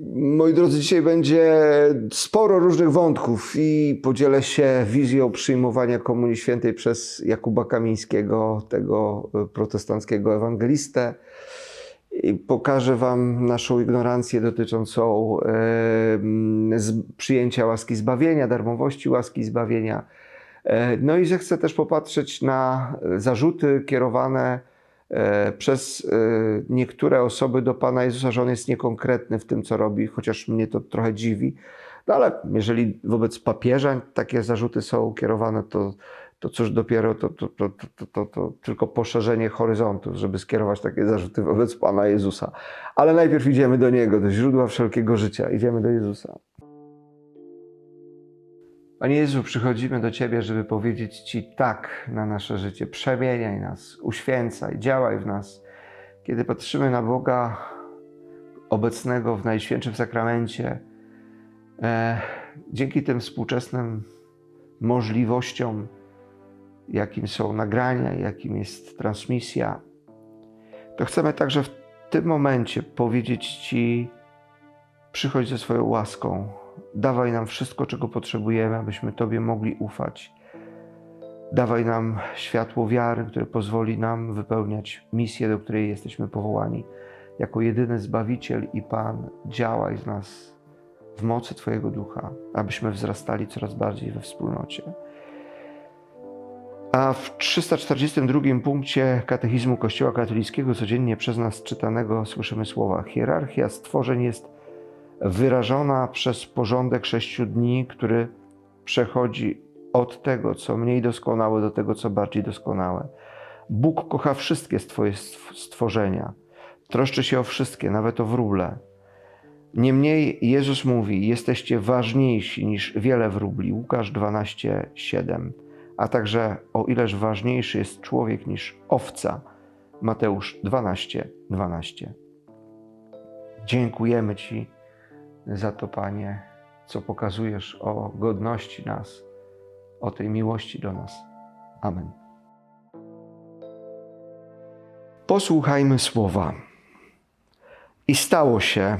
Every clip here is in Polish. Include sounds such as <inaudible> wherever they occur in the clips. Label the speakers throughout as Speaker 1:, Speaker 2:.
Speaker 1: Moi drodzy, dzisiaj będzie sporo różnych wątków i podzielę się wizją przyjmowania Komunii Świętej przez Jakuba Kamińskiego, tego protestanckiego ewangelistę. I pokażę Wam naszą ignorancję dotyczącą e, z, przyjęcia łaski zbawienia, darmowości łaski zbawienia. E, no i że chcę też popatrzeć na zarzuty kierowane e, przez e, niektóre osoby do Pana Jezusa, że On jest niekonkretny w tym, co robi, chociaż mnie to trochę dziwi. No ale jeżeli wobec papieża takie zarzuty są kierowane, to, to cóż dopiero to, to, to, to, to, to tylko poszerzenie horyzontów, żeby skierować takie zarzuty wobec Pana Jezusa. Ale najpierw idziemy do Niego, do źródła wszelkiego życia. Idziemy do Jezusa. Panie Jezu, przychodzimy do Ciebie, żeby powiedzieć Ci tak na nasze życie. Przemieniaj nas, uświęcaj, działaj w nas. Kiedy patrzymy na Boga obecnego w Najświętszym Sakramencie, e, dzięki tym współczesnym możliwościom, jakim są nagrania, jakim jest transmisja, to chcemy także w tym momencie powiedzieć Ci: przychodź ze swoją łaską, dawaj nam wszystko, czego potrzebujemy, abyśmy Tobie mogli ufać. Dawaj nam światło wiary, które pozwoli nam wypełniać misję, do której jesteśmy powołani. Jako jedyny Zbawiciel i Pan, działaj w nas w mocy Twojego Ducha, abyśmy wzrastali coraz bardziej we wspólnocie. A w 342 punkcie katechizmu Kościoła katolickiego, codziennie przez nas czytanego, słyszymy słowa: Hierarchia stworzeń jest wyrażona przez porządek sześciu dni, który przechodzi od tego, co mniej doskonałe, do tego, co bardziej doskonałe. Bóg kocha wszystkie Twoje stworzenia, troszczy się o wszystkie, nawet o wróble. Niemniej Jezus mówi: Jesteście ważniejsi niż wiele wróbli. Łukasz 12, 7 a także o ileż ważniejszy jest człowiek niż owca. Mateusz 12, 12. Dziękujemy Ci za to, Panie, co pokazujesz o godności nas, o tej miłości do nas. Amen. Posłuchajmy słowa. I stało się,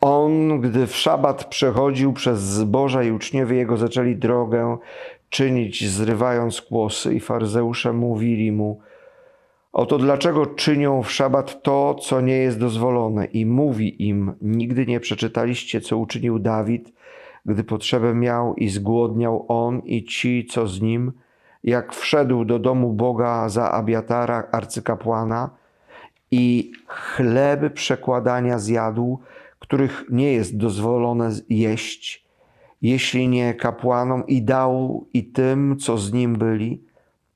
Speaker 1: on, gdy w szabat przechodził przez zboża i uczniowie jego zaczęli drogę czynić, zrywając kłosy, i faryzeusze mówili mu: Oto dlaczego czynią w szabat to, co nie jest dozwolone? I mówi im: Nigdy nie przeczytaliście, co uczynił Dawid, gdy potrzebę miał i zgłodniał on i ci, co z nim, jak wszedł do domu Boga za Abiatara, arcykapłana, i chleby przekładania zjadł, których nie jest dozwolone jeść, jeśli nie kapłanom, i dał i tym, co z nim byli,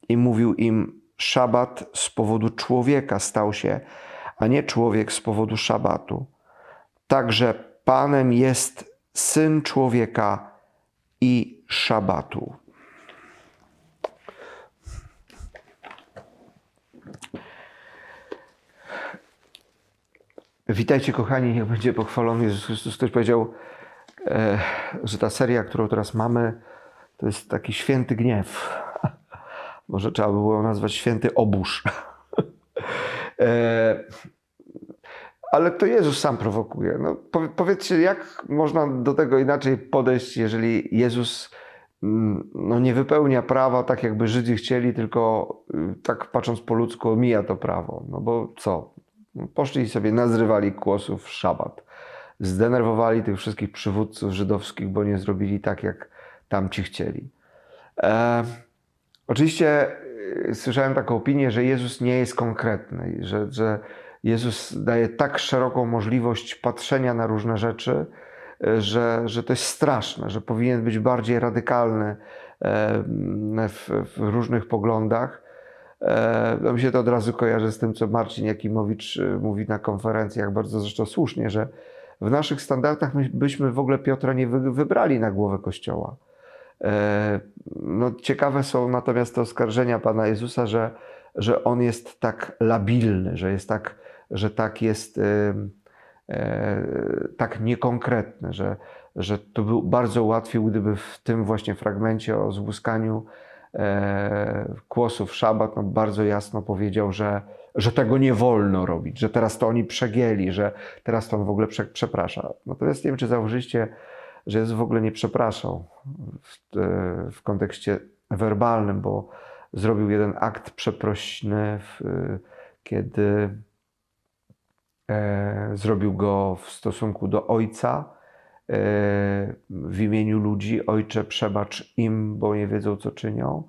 Speaker 1: i mówił im: Szabat z powodu człowieka stał się, a nie człowiek z powodu szabatu. Także Panem jest syn człowieka i szabatu. Witajcie, kochani, niech będzie pochwalony Jezus Chrystus. Ktoś powiedział, e, że ta seria, którą teraz mamy, to jest taki święty gniew. Może trzeba by było nazwać święty obóz. <laughs> e, ale to Jezus sam prowokuje. No, powiedzcie, jak można do tego inaczej podejść, jeżeli Jezus mm, no, nie wypełnia prawa tak, jakby Żydzi chcieli, tylko y, tak patrząc po ludzku, omija to prawo. No bo co? Poszli i sobie nazrywali kłosów w szabat. Zdenerwowali tych wszystkich przywódców żydowskich, bo nie zrobili tak, jak tamci chcieli. E, oczywiście e, słyszałem taką opinię, że Jezus nie jest konkretny, że, że Jezus daje tak szeroką możliwość patrzenia na różne rzeczy, e, że, że to jest straszne, że powinien być bardziej radykalny e, w, w różnych poglądach. No mi się to od razu kojarzy z tym, co Marcin Jakimowicz y, mówi na konferencjach, bardzo zresztą słusznie, że w naszych standardach my byśmy w ogóle Piotra nie wybrali na głowę Kościoła. E, no, ciekawe są natomiast te oskarżenia Pana Jezusa, że, że On jest tak labilny, że jest tak, że tak jest e, tak niekonkretny, że, że to był bardzo łatwiej, gdyby w tym właśnie fragmencie o złuskaniu e, kłosów szabat, no bardzo jasno powiedział, że, że tego nie wolno robić, że teraz to oni przegięli, że teraz to on w ogóle prze, przeprasza. Natomiast nie wiem, czy zauważyliście, że Jezus w ogóle nie przepraszał w, e, w kontekście werbalnym, bo zrobił jeden akt przeprośny, w, kiedy e, zrobił go w stosunku do Ojca e, w imieniu ludzi. Ojcze, przebacz im, bo nie wiedzą, co czynią.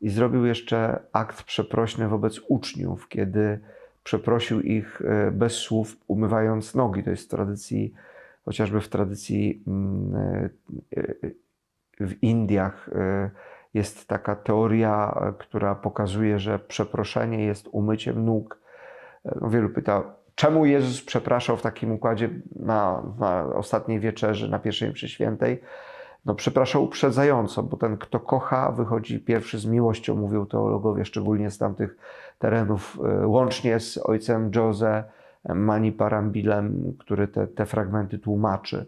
Speaker 1: I zrobił jeszcze akt przeprośny wobec uczniów, kiedy przeprosił ich e, bez słów, umywając nogi. To jest w tradycji, chociażby w tradycji mm, e, e, w Indiach e, jest taka teoria, która pokazuje, że przeproszenie jest umyciem nóg. Wielu pyta, czemu Jezus przepraszał w takim układzie na, na ostatniej wieczerzy, na pierwszej mszy świętej? No, przepraszał uprzedzająco, bo ten, kto kocha, wychodzi pierwszy z miłością, mówią teologowie, szczególnie z tamtych terenów, łącznie z ojcem Jose Mani Parambilem, który te, te fragmenty tłumaczy.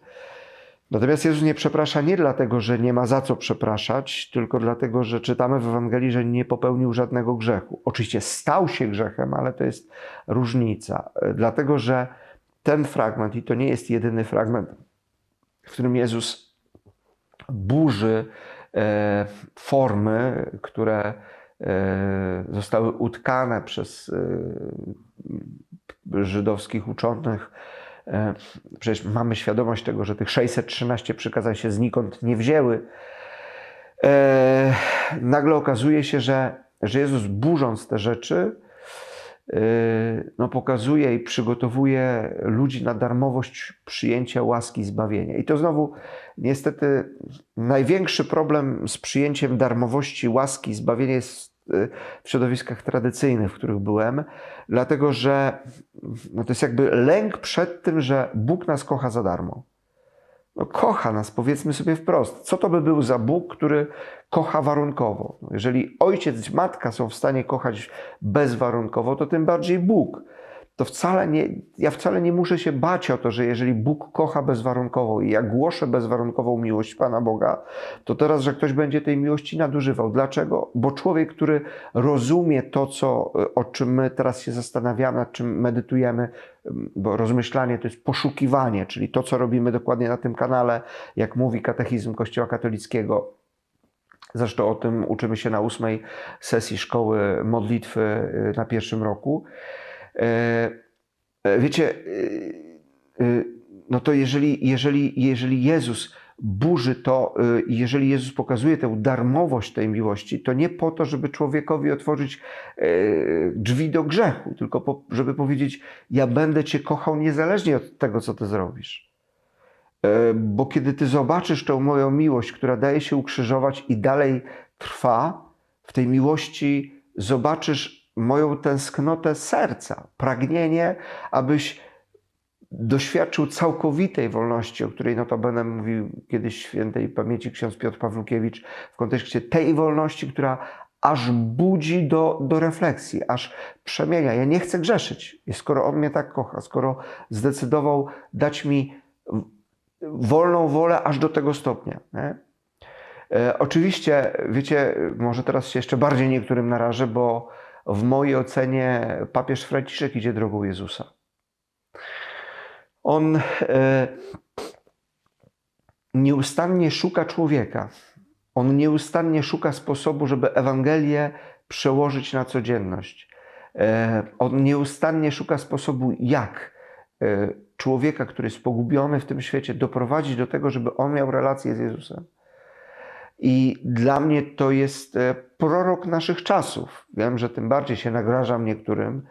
Speaker 1: Natomiast Jezus nie przeprasza nie dlatego, że nie ma za co przepraszać, tylko dlatego, że czytamy w Ewangelii, że nie popełnił żadnego grzechu. Oczywiście stał się grzechem, ale to jest różnica. Dlatego, że ten fragment, i to nie jest jedyny fragment, w którym Jezus burzy e, formy, które zostały utkane przez e, żydowskich uczonych. E, Przecież mamy świadomość tego, że tych 613 przykazań się znikąd nie wzięły. E, Nagle okazuje się, że, że Jezus burząc te rzeczy, e, no, pokazuje i przygotowuje ludzi na darmowość przyjęcia łaski zbawienia. I to znowu niestety największy problem z przyjęciem darmowości łaski zbawienia jest e, w środowiskach tradycyjnych, w których byłem, dlatego że no to jest jakby lęk przed tym, że Bóg nas kocha za darmo. No, kocha nas, powiedzmy sobie wprost. Co to by był za Bóg, który kocha warunkowo? No, jeżeli ojciec matka są w stanie kochać bezwarunkowo, to tym bardziej Bóg. To wcale nie, ja wcale nie muszę się bać o to, że jeżeli Bóg kocha bezwarunkowo i ja głoszę bezwarunkową miłość Pana Boga, to teraz, że ktoś będzie tej miłości nadużywał. Dlaczego? Bo człowiek, który rozumie to, co, o czym my teraz się zastanawiamy, nad czym medytujemy, bo rozmyślanie to jest poszukiwanie, czyli to, co robimy dokładnie na tym kanale, jak mówi katechizm Kościoła katolickiego. Zresztą o tym uczymy się na ósmej sesji szkoły modlitwy y, na pierwszym roku. E, Wiecie, y, y, no to jeżeli, jeżeli, jeżeli Jezus burzy to, jeżeli Jezus pokazuje tę darmowość tej miłości, to nie po to, żeby człowiekowi otworzyć e, drzwi do grzechu, tylko po, żeby powiedzieć: Ja będę Cię kochał niezależnie od tego, co Ty zrobisz. E, Bo kiedy Ty zobaczysz tę moją miłość, która daje się ukrzyżować i dalej trwa, w tej miłości zobaczysz moją tęsknotę serca, pragnienie, abyś doświadczył całkowitej wolności, o której notabene mówił kiedyś świętej pamięci ksiądz Piotr Pawlukiewicz, w kontekście tej wolności, która aż budzi do, do refleksji, aż przemienia. Ja nie chcę grzeszyć. Skoro On mnie tak kocha, skoro zdecydował dać mi wolną wolę aż do tego stopnia. Nie? E, oczywiście, wiecie, może teraz się jeszcze bardziej niektórym narażę, bo w mojej ocenie papież Franciszek idzie drogą Jezusa. On e, nieustannie szuka człowieka. On nieustannie szuka sposobu, żeby Ewangelię przełożyć na codzienność. E, on nieustannie szuka sposobu, jak e, człowieka, który jest pogubiony w tym świecie, doprowadzić do tego, żeby on miał relację z Jezusem. I dla mnie to jest e, prorok naszych czasów. Wiem, że tym bardziej się nagrażam niektórym,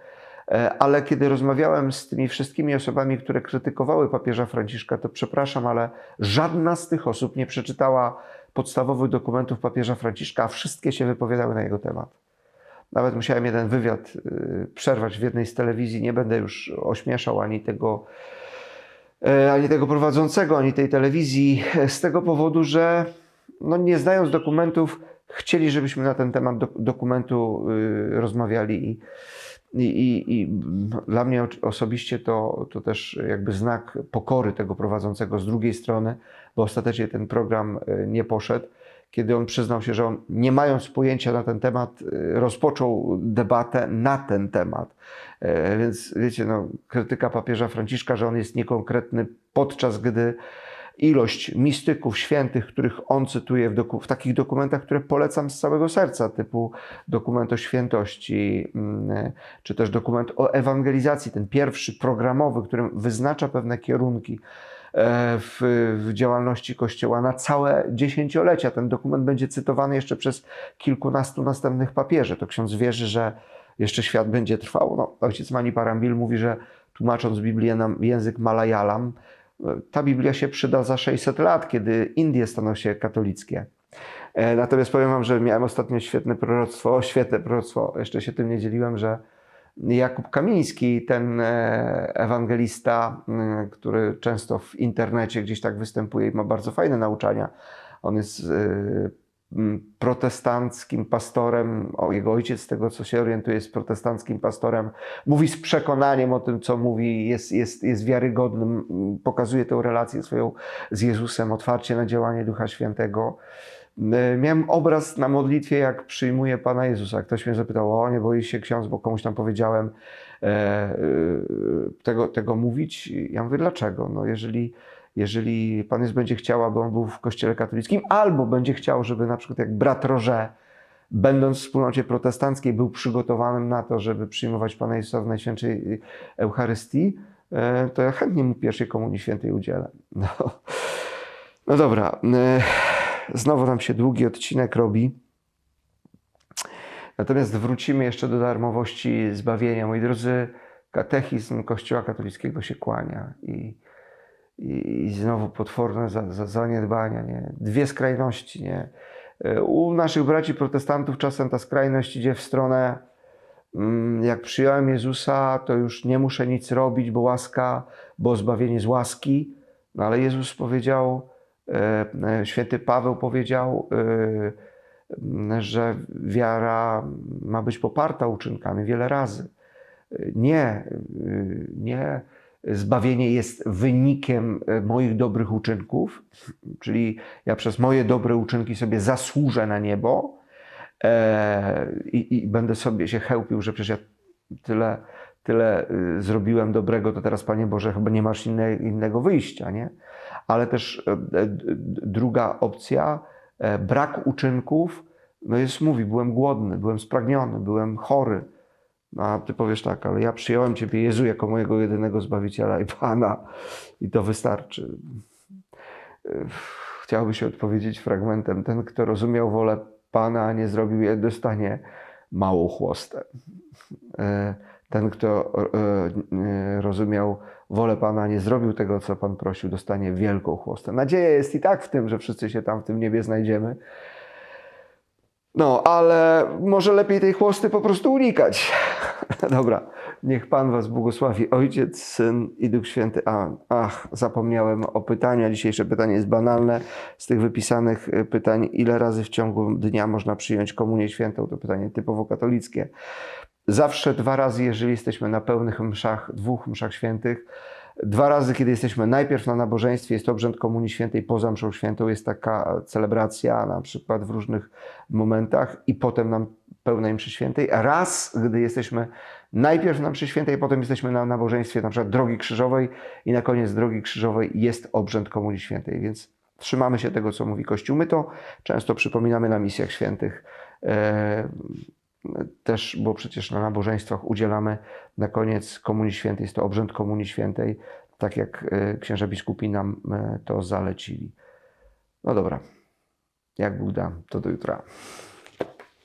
Speaker 1: e, ale kiedy rozmawiałem z tymi wszystkimi osobami, które krytykowały papieża Franciszka, to przepraszam, ale żadna z tych osób nie przeczytała podstawowych dokumentów papieża Franciszka, a wszystkie się wypowiadały na jego temat. Nawet musiałem jeden wywiad y, przerwać w jednej z telewizji. Nie będę już ośmieszał ani tego, e, ani tego prowadzącego, ani tej telewizji, z tego powodu, że no nie znając dokumentów, chcieli, żebyśmy na ten temat do, dokumentu y, rozmawiali. I, i, i, dla mnie osobiście to, to też jakby znak pokory tego prowadzącego z drugiej strony, bo ostatecznie ten program y, nie poszedł, kiedy on przyznał się, że on, nie mając pojęcia na ten temat, y, rozpoczął debatę na ten temat. E, Więc wiecie, no, krytyka papieża Franciszka, że on jest niekonkretny, podczas gdy ilość mistyków, świętych, których on cytuje w, doku, w takich dokumentach, które polecam z całego serca, typu dokument o świętości, mm, czy też dokument o ewangelizacji, ten pierwszy programowy, którym wyznacza pewne kierunki e, w, w działalności Kościoła na całe dziesięciolecia. Ten dokument będzie cytowany jeszcze przez kilkunastu następnych papieży. To ksiądz wierzy, że jeszcze świat będzie trwał. No, ojciec Mani Parambil mówi, że tłumacząc Biblię na język malayalam, ta Biblia się przyda za 600 lat, kiedy Indie staną się katolickie. E, Natomiast powiem Wam, że miałem ostatnio świetne proroctwo, świetne proroctwo, jeszcze się tym nie dzieliłem, że Jakub Kamiński, ten e, ewangelista, m, który często w internecie gdzieś tak występuje i ma bardzo fajne nauczania, on jest e, protestanckim pastorem, o jego ojciec, z tego co się orientuje, jest protestanckim pastorem, mówi z przekonaniem o tym, co mówi, jest, jest, jest wiarygodnym, pokazuje tę relację swoją z Jezusem, otwarcie na działanie Ducha Świętego. Miałem obraz na modlitwie, jak przyjmuję Pana Jezusa. Ktoś mnie zapytał, o nie boi się ksiądz, bo komuś tam powiedziałem e, e, tego, tego mówić. Ja mówię, dlaczego? No jeżeli, jeżeli Pan Jezus będzie chciał, aby on był w kościele katolickim, albo będzie chciał, żeby na przykład jak brat Roże, będąc w wspólnocie protestanckiej, był przygotowanym na to, żeby przyjmować Pana Jezusa w Najświętszej Eucharystii, e, to ja chętnie mu pierwszej komunii świętej udzielę. No, no dobra. e, Znowu nam się długi odcinek robi. Natomiast wrócimy jeszcze do darmowości zbawienia. Moi drodzy, katechizm Kościoła katolickiego się kłania i, i, znowu potworne za, za, zaniedbania. Nie? Dwie skrajności. Nie? U naszych braci protestantów czasem ta skrajność idzie w stronę mm, jak przyjąłem Jezusa, to już nie muszę nic robić, bo łaska, bo zbawienie z łaski. No ale Jezus powiedział, e, e, święty Paweł powiedział, e, że wiara ma być poparta uczynkami wiele razy. Nie, nie zbawienie jest wynikiem moich dobrych uczynków, czyli ja przez moje dobre uczynki sobie zasłużę na niebo e, i, i będę sobie się chełpił, że przecież ja tyle, tyle y, zrobiłem dobrego, to teraz Panie Boże, chyba nie masz inne, innego wyjścia, nie? Ale też e, druga opcja, e, brak uczynków, no jest mówi, byłem głodny, byłem spragniony, byłem chory. A ty powiesz tak, ale ja przyjąłem Ciebie, Jezu, jako mojego jedynego Zbawiciela i Pana i to wystarczy. Y, Chciałby się odpowiedzieć fragmentem. Ten, kto rozumiał wolę Pana, a nie zrobił jej, dostanie małą chłostę. E, Ten, kto e, e, rozumiał wolę Pana, a nie zrobił tego, co Pan prosił, dostanie wielką chłostę. Nadzieja jest i tak w tym, że wszyscy się tam w tym niebie znajdziemy. No, ale może lepiej tej chłosty po prostu unikać. <laughs> Dobra, niech Pan Was błogosławi, Ojciec, Syn i Duch Święty. A, ach, zapomniałem o pytania. Dzisiejsze pytanie jest banalne. Z tych wypisanych y, pytań, ile razy w ciągu dnia można przyjąć komunię świętą? To pytanie typowo katolickie. Zawsze dwa razy, jeżeli jesteśmy na pełnych mszach, dwóch mszach świętych. Dwa razy, kiedy jesteśmy najpierw na nabożeństwie, jest obrzęd Komunii Świętej, poza mszą świętą jest taka celebracja, na przykład w różnych momentach i potem na pełnej mszy świętej. Raz, gdy jesteśmy najpierw na mszy świętej, potem jesteśmy na nabożeństwie na przykład Drogi Krzyżowej i na koniec Drogi Krzyżowej jest obrzęd Komunii Świętej, więc trzymamy się tego, co mówi Kościół. My to często przypominamy na misjach świętych. Też, bo przecież na nabożeństwach udzielamy na koniec Komunii Świętej, jest to obrzęd Komunii Świętej, tak jak e, księża biskupi nam e, to zalecili. No dobra, jak Bóg da, to do jutra.